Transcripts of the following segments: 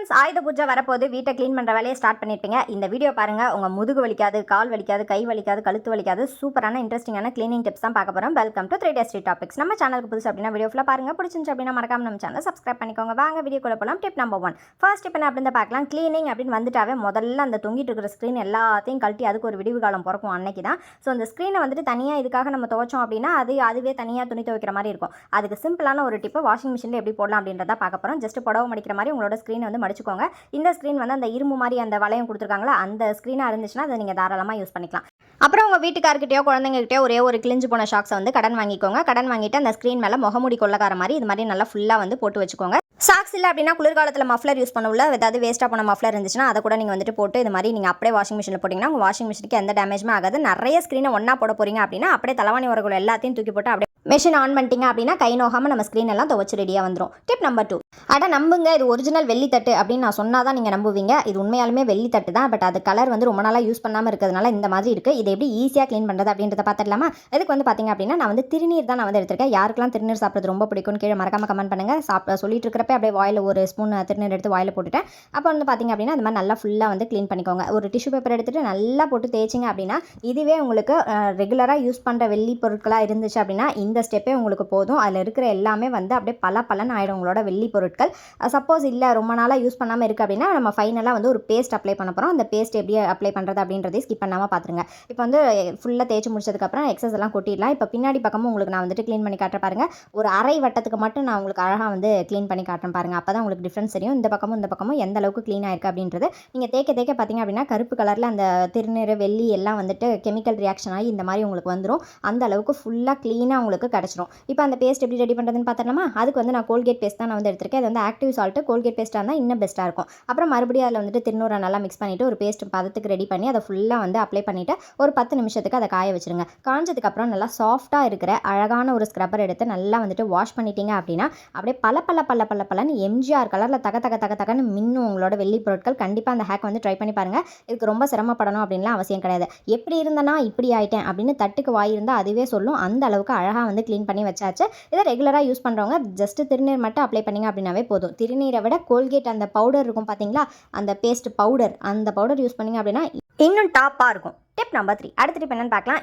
Friends ஆயுத பூஜை வரப்போது வீட்டை க்ளீன் பண்ணுற வேலையை ஸ்டார்ட் பண்ணியிருப்பீங்க இந்த வீடியோ பாருங்கள் உங்கள் முதுகு வலிக்காது கால் வலிக்காது கை வலிக்காது கழுத்து வலிக்காது. சூப்பரான இன்ட்ரெஸ்டிங்கான க்ளீனிங் டிப்ஸ் தான் பார்க்க போகிறோம் welcome to three tasty topics நம்ம சேனலுக்கு புதுசு அப்படின்னா வீடியோ ஃபுல்லாக பாருங்கள் பிடிச்சிருந்துச்சு அப்படின்னா மறக்காம நம்ம சேனலை சப்ஸ்கிரைப் பண்ணிக்கோங்க. வாங்க வீடியோக்குள்ள போகலாம் tip number one first tip என்ன அப்படின்னு பார்க்கலாம். க்ளீனிங் அப்படின்னு வந்துட்டாவே முதல்ல அந்த தொங்கிட்டு இருக்கிற ஸ்க்ரீன் எல்லாத்தையும் கழட்டி அதுக்கு ஒரு விடிவு காலம் பிறக்கும் அன்னைக்கு தான். ஸோ அந்த ஸ்க்ரீனை வந்துட்டு தனியாக இதுக்காக நம்ம துவைச்சோம் அப்படின்னா அது அதுவே தனியாக துணி துவைக்கிற மாதிரி இருக்கும். அதுக்கு சிம்பிளான ஒரு டிப்பை வாஷிங் மிஷினில் எப்படி போடலாம் அப்படின்றத பார்க்க போகிறோம் ஜஸ்ட் புடவை மடிக்கிற மாதிரி உங்களோட ஸ்க்ரீனை வந்து மடிச்சுக்கோங்க இந்த ஸ்க்ரீன் வந்து அந்த இரும்பு மாதிரி அந்த வளையம் கொடுத்துருக்காங்களா அந்த ஸ்க்ரீனாக இருந்துச்சுன்னா அதை நீங்கள் தாராளமாக யூஸ் பண்ணிக்கலாம். அப்புறம் உங்கள் வீட்டுக்காரர்கிட்டயோ குழந்தைங்ககிட்டயோ ஒரே ஒரு கிழிஞ்சு போன ஷாக்ஸை வந்து கடன் வாங்கிக்கோங்க. கடன் வாங்கிட்டு அந்த ஸ்க்ரீன் மேலே முகமூடி கொள்ளக்கார மாதிரி இது மாதிரி நல்லா ஃபுல்லாக வந்து போட்டு வச்சுக்கோங்க. சாக்ஸ் இல்லை அப்படின்னா குளிர்காலத்தில் மஃப்ளர் யூஸ் பண்ண உள்ள ஏதாவது வேஸ்ட்டாக போன மஃப்ளர் இருந்துச்சுன்னா அதை கூட நீங்கள் வந்துட்டு போட்டு இது மாதிரி நீங்கள் அப்படியே வாஷிங் மிஷினில் போட்டிங்கன்னா உங்கள் வாஷிங் மிஷினுக்கு எந்த டேமேஜுமே ஆகாது. நிறைய ஸ்க்ரீனை ஒன்றா போட போகிறீங்க அப்படின்னா அப்படியே தலைவாணி உரங்கள் எல்லாத்தையும் தூக்கி போட்டு அப்படியே மிஷின் ஆன் பண்ணிட்டீங்க அப்படின்னா கை நோகாமல் நம்ம ஸ்க்ரீன் எல்லாம் துவச்சு ரெடியாக வந்துடும் டிப் நம்பர் டூ அட நம்புங்க இது ஒரிஜினல் வெள்ளித்தட்டு அப்படின்னு நான் சொன்னால் தான் நீங்கள் நம்புவீங்க. இது உண்மையாலுமே வெள்ளித்தட்டு தான் பட் அது கலர் வந்து ரொம்ப நாளாக யூஸ் பண்ணாமல் இருக்கிறதுனால இந்த மாதிரி இருக்குது இது எப்படி ஈஸியாக க்ளீன் பண்ணுறது அப்படின்றத பார்த்துடலாமா? இதுக்கு வந்து பார்த்தீங்க அப்படின்னா நான் வந்து திருநீர் தான் நான் வந்து எடுத்திருக்கேன். யாருக்கெல்லாம் திருநீர் சாப்பிட்றது ரொம்ப பிடிக்கும்னு கீழே மறக்காமல் கமெண்ட் பண்ணுங்கள் சாப்பிட சொல்லிட்டு இருக்கிறப்ப அப்படியே வாயில் ஒரு ஸ்பூன் திருநீர் எடுத்து வாயில் போட்டுட்டேன். அப்போ வந்து பார்த்தீங்க அப்படின்னா அது மாதிரி நல்லா ஃபுல்லாக வந்து க்ளீன் பண்ணிக்கோங்க. ஒரு டிஷ்யூ பேப்பர் எடுத்துகிட்டு நல்லா போட்டு தேய்ச்சிங்க அப்படின்னா இதுவே உங்களுக்கு ரெகுலராக யூஸ் பண்ணுற வெள்ளி பொருட்களாக இருந்துச்சு அப்படின்னா இந்த ஸ்டெப்பே உங்களுக்கு போதும். அதில் இருக்கிற எல்லாமே வந்து அப்படியே பல பலன் ஆகிடும் உங்களோட வெள்ளி பொருட்கள். சப்போஸ் இல்லை ரொம்ப நாளாக யூஸ் பண்ணாமல் இருக்குது அப்படின்னா நம்ம ஃபைனலாக வந்து ஒரு பேஸ்ட் அப்ளை பண்ண போகிறோம் அந்த பேஸ்ட் எப்படி அப்ளை பண்ணுறது அப்படின்றதையும் ஸ்கிப் பண்ணாமல் பார்த்துருங்க இப்போ வந்து ஃபுல்லாக தேய்ச்சி முடிச்சதுக்கப்புறம் எக்ஸஸ் எல்லாம் கொட்டிடலாம். இப்போ பின்னாடி பக்கமும் உங்களுக்கு நான் வந்துட்டு க்ளீன் பண்ணி காட்டுறேன் பாருங்க. ஒரு அரை வட்டத்துக்கு மட்டும் நான் உங்களுக்கு அழகாக வந்து க்ளீன் பண்ணி காட்டுறேன் பாருங்க. அப்போ தான் உங்களுக்கு டிஃப்ரென்ஸ் தெரியும். இந்த பக்கமும் இந்த பக்கமும் எந்த அளவுக்கு க்ளீன் ஆயிருக்கு அப்படின்றது. நீங்கள் தேய்க்க தேய்க்க பார்த்தீங்க அப்படின்னா கருப்பு கலரில் அந்த திருநீர் வெள்ளி எல்லாம் வந்துட்டு கெமிக்கல் ரியாக்ஷன் ஆகி இந்த மாதிரி உங்களுக்கு வந்துடும் அந்த அளவுக்கு ஃபுல்லாக க்ளீனாக உங்களுக்கு கிடச்சிரும். இப்போ அந்த பேஸ்ட் எப்படி ரெடி பண்ணுறதுன்னு பார்த்தோம்னா அதுக்கு வந்து நான் கோல்கேட் பேஸ்ட் தான் நான் வந்து எடுத்துருக்கேன். அது வந்து ஆக்டிவ் சால்ட்டு கோல்கேட் பேஸ்ட்டாக இருந்தால் இன்னும் பெஸ்ட்டாக இருக்கும். அப்புறம் மறுபடியும் அதில் வந்துட்டு திருநூறை நல்லா மிக்ஸ் பண்ணிவிட்டு ஒரு பேஸ்ட் பதத்துக்கு ரெடி பண்ணி அதை ஃபுல்லாக வந்து அப்ளை பண்ணிவிட்டு ஒரு பத்து நிமிஷத்துக்கு அதை காய வச்சுருங்க. காஞ்சதுக்கப்புறம் நல்லா சாஃப்ட்டாக இருக்கிற அழகான ஒரு ஸ்க்ரப்பர் எடுத்து நல்லா வந்துட்டு வாஷ் பண்ணிட்டீங்க அப்படின்னா அப்படியே பல பல பல பல பலன்னு எம்ஜிஆர் கலரில் தக தக தக தகன்னு மின்னும் உங்களோட வெள்ளி பொருட்கள். கண்டிப்பாக அந்த ஹேக் வந்து ட்ரை பண்ணி பாருங்கள் இதுக்கு ரொம்ப சிரமப்படணும் அப்படின்லாம் அவசியம் கிடையாது. எப்படி இருந்தனா இப்படி ஆயிட்டேன் அப்படின்னு தட்டுக்கு வாய் இருந்தால் அதுவே சொல்லும். அந்த அளவுக்கு அழகாக வந்து க்ளீன் பண்ணி வச்சாச்சு. இதை ரெகுலராக யூஸ் பண்ணுறவங்க ஜஸ்ட் திருநீர் மட்டும் அப்ளை பண்ணிங்க அப்படின்னாவே போதும். திருநீரை விட கோல்கேட் அந்த பவுடர் இருக்கும் பார்த்தீங்களா அந்த பேஸ்ட் பவுடர் அந்த பவுடர் யூஸ் பண்ணிங்க அப்படின்னா இன்னும் டாப்பாக இருக்கும். டிப் நம்பர் த்ரீ அடுத்த டிப் என்னன்னு பார்க்கலாம்.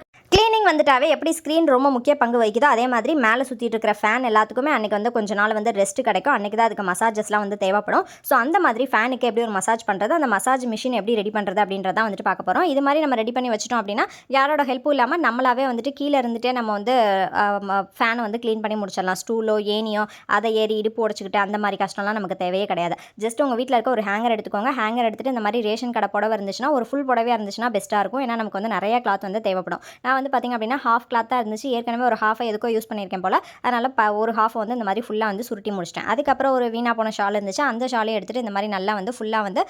வந்துட்டாவே எப்படி ஸ்க்ரீன் ரொம்ப முக்கிய பங்கு வகிக்குதோ அதே மாதிரி மேலே சுற்றிட்டு இருக்கிற ஃபேன் எல்லாத்துக்குமே அன்றைக்கி வந்து கொஞ்ச நாள் வந்து ரெஸ்ட் கிடைக்கும். அன்றைக்கி தான் அதுக்கு மசாஜஸ்லாம் வந்து தேவைப்படும். ஸோ அந்த மாதிரி ஃபேனுக்கு எப்படி ஒரு மசாஜ் பண்ணுறது அந்த மசாஜ் மிஷின் எப்படி ரெடி பண்ணுறது அப்படின்றத வந்துட்டு பார்க்க போகிறோம் இது மாதிரி நம்ம ரெடி பண்ணி வச்சிட்டோம் அப்படின்னா யாரோட ஹெல்ப்பும் இல்லாமல் நம்மளாவே வந்துட்டு கீழே இருந்துகிட்டே நம்ம வந்து ஃபேனை வந்து க்ளீன் பண்ணி முடிச்சிடலாம். ஸ்டூலோ ஏனியோ அதை ஏறி இடுப்பு உடச்சிக்கிட்டு அந்த மாதிரி கஷ்டம்லாம் நமக்கு தேவையே கிடையாது. ஜஸ்ட் உங்கள் வீட்டில் இருக்க ஒரு ஹேங்கர் எடுத்துக்கோங்க. ஹேங்கர் எடுத்துகிட்டு இந்த மாதிரி ரேஷன் கடை புடவை இருந்துச்சுன்னா ஒரு ஃபுல் புடவையாக இருந்துச்சுன்னா பெஸ்ட்டாக இருக்கும். ஏன்னா நமக்கு வந்து நிறைய கிளாத் வந்து தேவைப்படும். நான் வந்து பார்த்திங்க அப்படின்னா ஹாஃப் கிளாத்தாக இருந்துச்சு. ஏற்கனவே ஒரு ஹாஃபை எதுக்கோ யூஸ் பண்ணியிருக்கேன் போல். அதனால் ப ஒரு ஹாஃப் வந்து இந்த மாதிரி ஃபுல்லாக வந்து சுருட்டி முடிச்சிட்டேன். அதுக்கப்புறம் ஒரு வீணாக போன ஷால் இருந்துச்சு. அந்த ஷாலையும் எடுத்துகிட்டு இந்த மாதிரி நல்லா வந்து ஃபுல்லாக வந்து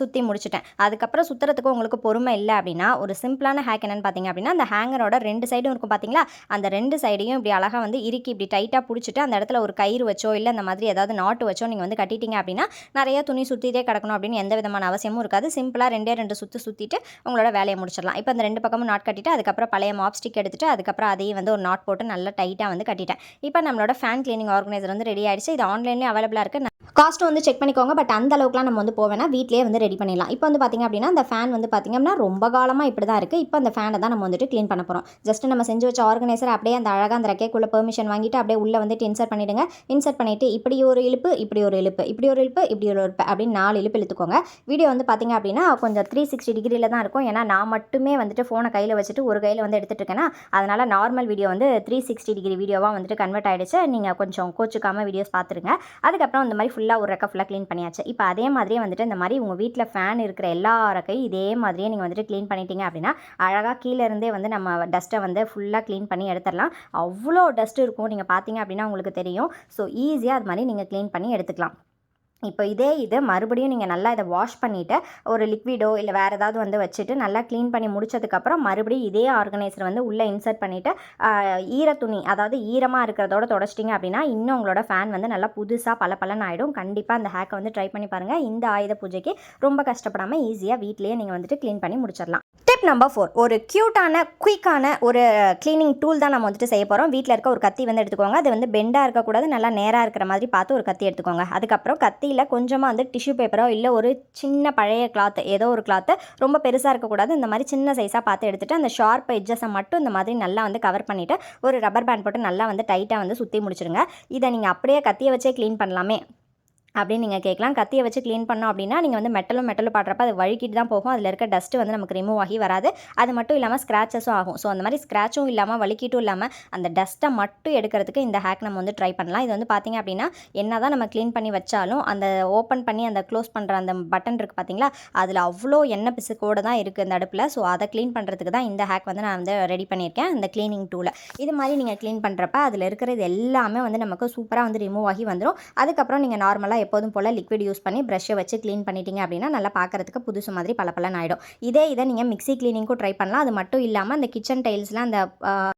சுற்றி முடிச்சிட்டேன். அதுக்கப்புறம் சுற்றுறதுக்கு உங்களுக்கு பொறுமை இல்லை அப்படின்னா ஒரு சிம்பிளான ஹேக் என்னென்னு பார்த்தீங்க அப்படின்னா அந்த ஹேங்கரோட ரெண்டு சைடும் இருக்கும் பார்த்தீங்களா அந்த ரெண்டு சைடையும் இப்படி அழகாக வந்து இறுக்கி இப்படி டைட்டாக பிடிச்சிட்டு அந்த இடத்துல ஒரு கயிறு வச்சோ இல்லை அந்த மாதிரி ஏதாவது நாட்டு வச்சோ நீங்கள் வந்து கட்டிட்டீங்க அப்படின்னா நிறைய துணி சுற்றிட்டே கிடக்கணும் அப்படின்னு எந்த விதமான அவசியமும் இருக்காது. சிம்பிளாக ரெண்டே ரெண்டு சுற்று சுற்றிட்டு உங்களோட வேலையை முடிச்சிடலாம். இப்போ அந்த ரெண்டு பக்கமும் நாட் கட்டிட்டு அதுக்கப்புறம் பழைய மாப்ஸ் ஸ்டிக் எடுத்துட்டு அதுக்கப்புறம் அதையும் வந்து ஒரு நாட் போட்டு நல்லா டைட்டாக வந்து கட்டிட்டேன். இப்போ நம்மளோட ஃபேன் கிளீனிங் ஆர்கனைசர் வந்து ரெடி ஆயிடுச்சு. இது ஆன்லைன்லேயே அவைலபிளாக இருக்குது காஸ்ட்டும் வந்து செக் பண்ணிக்கோங்க. பட் அந்த அளவுக்குலாம் நம்ம வந்து போவேனா வீட்லேயே வந்து ரெடி பண்ணிடலாம். இப்போ வந்து பார்த்திங்க அப்படின்னா அந்த ஃபேன் வந்து பார்த்திங்க அப்படின்னா ரொம்ப காலமாக இப்படி தான் இருக்குது இப்போ அந்த ஃபேனை தான் நம்ம வந்துட்டு க்ளீன் பண்ண போகிறோம் ஜஸ்ட் நம்ம செஞ்சு வச்ச ஆர்கனைசர் அப்படியே அந்த அழகாக அந்த ரெக்கைக்குள்ளே பெர்மிஷன் வாங்கிட்டு அப்படியே உள்ளே வந்துட்டு இன்சர்ட் பண்ணிவிடுங்க இன்சர்ட் பண்ணிவிட்டு இப்படி ஒரு இழுப்பு இப்படி ஒரு இழுப்பு இப்படி ஒரு இழுப்பு இப்படி ஒரு இழுப்பு அப்படின்னு நாலு இழுப்பு இழுத்துக்கோங்க. வீடியோ வந்து பார்த்திங்க அப்படின்னா கொஞ்சம் த்ரீ சிக்ஸ்டி டிகிரியில் தான் இருக்கும். ஏன்னா நான் மட்டுமே வந்துட்டு ஃபோனை கையில் வச்சுட்டு ஒரு கையில் வந்து எடுத்துகிட்டு இருக்கேன்னா அதனால் நார்மல் வீடியோ வந்து த்ரீ சிக்ஸ்டி டிகிரி வீடியோவாக வந்துட்டு கன்வெர்ட் ஆகிடுச்சு நீங்கள் கொஞ்சம் கோச்சுக்காமல் வீடியோஸ் பார்த்துருங்க அதுக்கப்புறம் இந்த மாதிரி ஃபுல்லாக ஒரு ரெக்கை ஃபுல்லாக க்ளீன் பண்ணியாச்சு. இப்போ அதே மாதிரியே வந்துட்டு இந்த மாதிரி உங்கள் வீட்டில் ஃபேன் இருக்கிற எல்லா ரெக்கையும் இதே மாதிரியே நீங்கள் வந்துட்டு க்ளீன் பண்ணிட்டீங்க அப்படின்னா அழகாக கீழே இருந்தே வந்து நம்ம டஸ்ட்டை வந்து ஃபுல்லாக க்ளீன் பண்ணி எடுத்துடலாம். அவ்வளோ டஸ்ட் இருக்கும். நீங்கள் பார்த்தீங்க அப்படின்னா உங்களுக்கு தெரியும். ஸோ ஈஸியாக அது மாதிரி நீங்கள் க்ளீன் பண்ணி எடுத்துக்கலாம். இப்போ இதே இது மறுபடியும் நீங்கள் நல்லா இதை வாஷ் பண்ணிவிட்டு ஒரு லிக்விடோ இல்லை வேறு ஏதாவது வந்து வச்சுட்டு நல்லா க்ளீன் பண்ணி முடிச்சதுக்கப்புறம் மறுபடியும் இதே ஆர்கனைசர் வந்து உள்ளே இன்சர்ட் பண்ணிவிட்டு ஈர துணி அதாவது ஈரமாக இருக்கிறதோட தொடச்சிட்டிங்க அப்படின்னா இன்னும் உங்களோட ஃபேன் வந்து நல்லா புதுசாக பல பலன் ஆகிடும் கண்டிப்பாக அந்த ஹேக்கை வந்து ட்ரை பண்ணி பாருங்கள் இந்த ஆயுத பூஜைக்கு ரொம்ப கஷ்டப்படாமல் ஈஸியாக வீட்லேயே நீங்கள் வந்துட்டு க்ளீன் பண்ணி முடிச்சிடலாம். டிப் நம்பர் ஃபோர் ஒரு க்யூட்டான குயிக்கான ஒரு க்ளீனிங் டூல் தான் நம்ம வந்துட்டு செய்ய போகிறோம் வீட்டில் இருக்க ஒரு கத்தி வந்து எடுத்துக்கோங்க. அது வந்து பெண்டாக இருக்கக்கூடாது நல்லா நேராக இருக்கிற மாதிரி பார்த்து ஒரு கத்தி எடுத்துக்கோங்க. அதுக்கப்புறம் கத்தி மத்தியில் கொஞ்சமாக வந்து டிஷ்யூ பேப்பரோ இல்லை ஒரு சின்ன பழைய கிளாத் ஏதோ ஒரு கிளாத்து ரொம்ப பெருசாக இருக்கக்கூடாது. இந்த மாதிரி சின்ன சைஸாக பார்த்து எடுத்துகிட்டு அந்த ஷார்ப் எட்ஜஸை மட்டும் இந்த மாதிரி நல்லா வந்து கவர் பண்ணிவிட்டு ஒரு ரப்பர் பேண்ட் போட்டு நல்லா வந்து டைட்டாக வந்து சுற்றி முடிச்சிருங்க. இதை நீங்கள் அப்படியே கத்தியை வச்சே க்ளீன் பண்ணலாமே. அப்படின்னு நீங்கள் கேட்கலாம். கத்தியை வச்சு க்ளீன் பண்ணோம் அப்படின்னா நீங்கள் வந்து மெட்டலும் மெட்டலும் பாடுறப்ப அது வழுக்கிட்டு தான் போகும். அதில் இருக்க டஸ்ட்டு வந்து நமக்கு ரிமூவ் ஆகி வராது. அது மட்டும் இல்லாமல் ஸ்க்ராச்சஸும் ஆகும். ஸோ அந்த மாதிரி ஸ்க்ராச்சும் இல்லாமல் வலிக்கிட்டும் இல்லாமல் அந்த டஸ்ட்டை மட்டும் எடுக்கிறதுக்கு இந்த ஹேக் நம்ம வந்து ட்ரை பண்ணலாம். இது வந்து பார்த்திங்க அப்படின்னா என்ன தான் நம்ம க்ளீன் பண்ணி வச்சாலும் அந்த ஓப்பன் பண்ணி அந்த க்ளோஸ் பண்ணுற அந்த பட்டன் இருக்குது பார்த்தீங்களா அதில் அவ்வளோ எண்ணெய் பிசுக்கோடு தான் இருக்குது இந்த அடுப்பில். ஸோ அதை க்ளீன் பண்ணுறதுக்கு தான் இந்த ஹேக் வந்து நான் வந்து ரெடி பண்ணியிருக்கேன் அந்த க்ளீனிங் டூலை இது மாதிரி நீங்கள் க்ளீன் பண்ணுறப்ப அதில் இருக்கிறது எல்லாமே வந்து நமக்கு சூப்பராக வந்து ரிமூவ் ஆகி வந்துடும் அதுக்கப்புறம் நீங்கள் நார்மலாக எப்போதும் போல் லிக்விட் யூஸ் பண்ணி ப்ரஷ்ஷை வச்சு க்ளீன் பண்ணிட்டீங்க அப்படின்னா நல்லா பார்க்குறதுக்கு புதுசு மாதிரி பளபளன்னு ஆகிடும் இதே இதை நீங்கள் மிக்ஸி க்ளீனிங்க்கும் ட்ரை பண்ணலாம். அது மட்டும் இல்லாமல் அந்த கிச்சன் டைல்ஸ்லாம் அந்த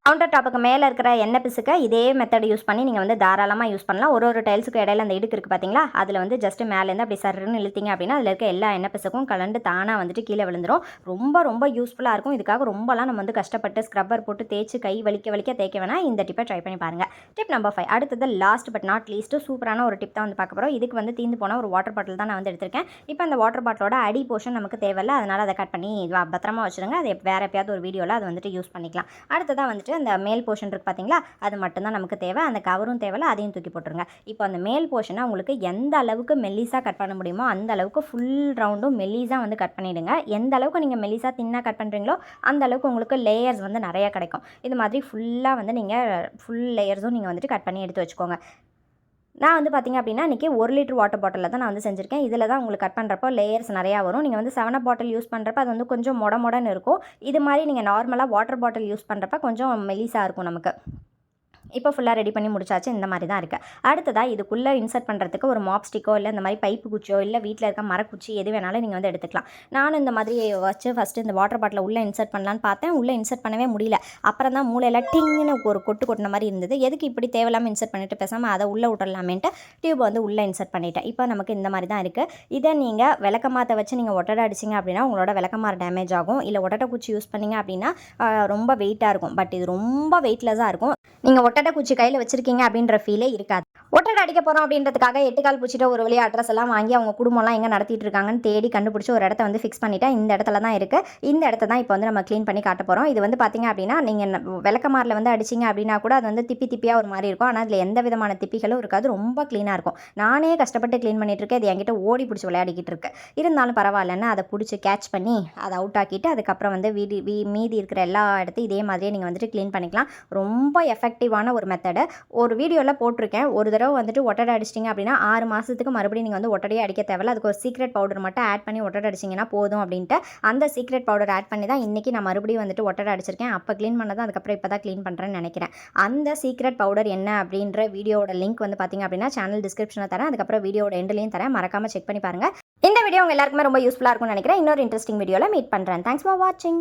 கவுண்டர் டாப்புக்கு மேலே இருக்கிற எண்ணெய் பிசுக்க இதே மெத்தட் யூஸ் பண்ணி நீங்கள் வந்து தாராளமாக யூஸ் பண்ணலாம். ஒரு ஒரு டைல்ஸுக்கு இடையில அந்த இடுக்கு இருக்குது பார்த்தீங்களா அதில் வந்து ஜஸ்ட் மேலேருந்து அப்படி சருன்னு இழுத்தீங்க அப்படின்னா அதில் இருக்க எல்லா எண்ணெய் பிசுக்கும் கலந்து தானாக வந்துட்டு கீழே விழுந்துடும் ரொம்ப ரொம்ப யூஸ்ஃபுல்லாக இருக்கும். இதுக்காக ரொம்பலாம் நம்ம வந்து கஷ்டப்பட்டு ஸ்க்ரப்பர் போட்டு தேய்ச்சி கை வலிக்க வலிக்க தேய்க்க வேணால் இந்த டிப்பை ட்ரை பண்ணி பாருங்கள் டிப் நம்பர் ஃபைவ் அடுத்தது லாஸ்ட் பட் நாட் லீஸ்ட்டு சூப்பரான ஒரு டிப் தான் வந்து பார்க்க போகிறோம் இதுக்கு வந்து தீந்து போன ஒரு வாட்டர் பாட்டில் தான் நான் வந்து எடுத்திருக்கேன். இப்போ அந்த வாட்டர் பாட்டிலோட அடி போர்ஷன் நமக்கு தேவையில்ல. அதனால் அதை கட் பண்ணி பத்திரமா வச்சுருங்க. அது வேறு எப்பயாவது ஒரு வீடியோவில் அது வந்துட்டு யூஸ் பண்ணிக்கலாம். அடுத்ததாக வந்துட்டு இந்த மேல் போர்ஷன் இருக்குது பார்த்தீங்களா அது மட்டும்தான் நமக்கு தேவை. அந்த கவரும் தேவையில்ல அதையும் தூக்கி போட்டுருங்க. இப்போ அந்த மேல் போர்ஷனை உங்களுக்கு எந்த அளவுக்கு மெல்லிஸாக கட் பண்ண முடியுமோ அந்த அளவுக்கு ஃபுல் ரவுண்டும் மெல்லிஸாக வந்து கட் பண்ணிவிடுங்க எந்த அளவுக்கு நீங்கள் மெல்லிஸாக தின்னாக கட் பண்ணுறீங்களோ அந்த அளவுக்கு உங்களுக்கு லேயர்ஸ் வந்து நிறையா கிடைக்கும். இது மாதிரி ஃபுல்லாக வந்து நீங்கள் ஃபுல் லேயர்ஸும் நீங்கள் வந்துட்டு கட் பண்ணி எடுத்து வச்சுக்கோங்க. நான் வந்து பார்த்திங்க அப்படின்னா இன்றைக்கி ஒரு லிட்டர் வாட்டர் பாட்டிலில் தான் நான் வந்து செஞ்சுருக்கேன். இதில் தான் உங்களுக்கு கட் பண்ணுறப்போ லேயர்ஸ் நிறையா வரும். நீங்கள் வந்து செவன பாட்டில் யூஸ் பண்ணுறப்ப அது வந்து கொஞ்சம் மொட மொடன்னு இருக்கும். இது மாதிரி நீங்கள் நார்மலாக வாட்டர் பாட்டில் யூஸ் பண்ணுறப்ப கொஞ்சம் மெலிசாக இருக்கும் நமக்கு. இப்போ ஃபுல்லாக ரெடி பண்ணி முடிச்சாச்சு இந்த மாதிரி தான் இருக்குது அடுத்ததாக இதுக்குள்ளே இன்சர்ட் பண்ணுறதுக்கு ஒரு மாப் ஸ்டிக்கோ இல்லை இந்த மாதிரி பைப்பு குச்சியோ இல்லை வீட்டில் இருக்க மரக்குச்சி எது வேணாலும் நீங்கள் வந்து எடுத்துக்கலாம். நானும் இந்த மாதிரி வச்சு ஃபஸ்ட்டு இந்த வாட்டர் பாட்டில் உள்ளே இன்சர்ட் பண்ணலான்னு பார்த்தேன். உள்ளே இன்சர்ட் பண்ணவே முடியல. அப்புறம் தான் மூளையில் டிங்னு ஒரு கொட்டு கொட்டின மாதிரி இருந்தது. எதுக்கு இப்படி தேவையில்லாமல் இன்சர்ட் பண்ணிட்டு பேசாமல் அதை உள்ளே விட்டுடலாமேன்ட்டு டியூப் வந்து உள்ளே இன்சர்ட் பண்ணிட்டேன். இப்போ நமக்கு இந்த மாதிரி தான் இருக்குது இதை நீங்கள் விளக்கமாத்த வச்சு நீங்கள் ஒட்டடை அடிச்சிங்க அப்படின்னா உங்களோட விளக்கமாறு டேமேஜ் ஆகும். இல்லை ஒட்டடை குச்சி யூஸ் பண்ணீங்க அப்படின்னா ரொம்ப வெயிட்டாக இருக்கும். பட் இது ரொம்ப வெயிட்லெஸ்ஸாக இருக்கும். நீங்கள் ஒட்டடை குச்சி கையில் வச்சிருக்கீங்க அப்படின்ற ஃபீலே இருக்காது. ஒட்டடை அடிக்க போகிறோம் அப்படின்றதுக்காக எட்டுக்கால் பிடிச்சிட்டு ஒரு வழியாக அட்ரஸ் எல்லாம் வாங்கி அவங்க குடும்பம்லாம் எங்கே நடத்திட்டு இருக்காங்கன்னு தேடி கண்டுபிடிச்சி ஒரு இடத்த வந்து ஃபிக்ஸ் பண்ணிட்டா இந்த இடத்துல தான் இருக்குது இந்த இடத்த தான் இப்போ வந்து நம்ம க்ளீன் பண்ணி காட்ட போகிறோம் இது வந்து பார்த்திங்க அப்படின்னா நீங்கள் விளக்கமாரில் வந்து அடிச்சிங்க அப்படின்னா கூட அது வந்து திப்பி திப்பியாக ஒரு மாதிரி இருக்கும். ஆனால் அதில் எந்த விதமான திப்பிகளும் இருக்காது. ரொம்ப க்ளீனாக இருக்கும். நானே கஷ்டப்பட்டு க்ளீன் பண்ணிட்டு இருக்கேன். இது என்கிட்ட ஓடி பிடிச்சி விளையாடிக்கிட்டு இருக்கு. இருந்தாலும் பரவாயில்லன்னு அதை பிடிச்சி கேட்ச் பண்ணி அதை அவுட் ஆக்கிட்டு அதுக்கப்புறம் வந்து வீடு வீ மீதி இருக்கிற எல்லா இடத்தையும் இதே மாதிரியே நீங்கள் வந்துட்டு க்ளீன் பண்ணிக்கலாம். ரொம்ப எஃபெக்டிவான ஒரு மெத்தடு ஒரு வீடியோவில் போட்டிருக்கேன். ஒரு தடவை தடவை வந்துட்டு ஒட்டடை அடிச்சிட்டிங்க அப்படின்னா ஆறு மாதத்துக்கு மறுபடியும் நீங்கள் வந்து ஒட்டடையே அடிக்க தேவையில்ல. அதுக்கு ஒரு சீக்ரெட் பவுடர் மட்டும் ஆட் பண்ணி ஒட்டடை அடிச்சிங்கன்னா போதும் அப்படின்ட்டு அந்த சீக்ரெட் பவுடர் ஆட் பண்ணி தான் இன்றைக்கி நான் மறுபடியும் வந்துட்டு ஒட்டடை அடிச்சிருக்கேன். அப்போ க்ளீன் பண்ணதான் அதுக்கப்புறம் இப்போ தான் க்ளீன் பண்ணுறேன்னு நினைக்கிறேன். அந்த சீக்ரெட் பவுடர் என்ன அப்படின்ற வீடியோட லிங்க் வந்து பார்த்தீங்க அப்படின்னா சேனல் டிஸ்கிரிப்ஷனில் தரேன். அதுக்கப்புறம் வீடியோட எண்ட்லையும் தரேன். மறக்காமல் செக் பண்ணி பாருங்கள் இந்த வீடியோ உங்கள் எல்லாருக்குமே ரொம்ப யூஸ்ஃபுல்லாக இருக்கும்னு நினைக்கிறேன். இன்னொரு இன்ட்ரெஸ்டிங் வீடியோவில் மீட் பண்ணுறேன் தேங்க்ஸ் ஃபார் வாட்சிங்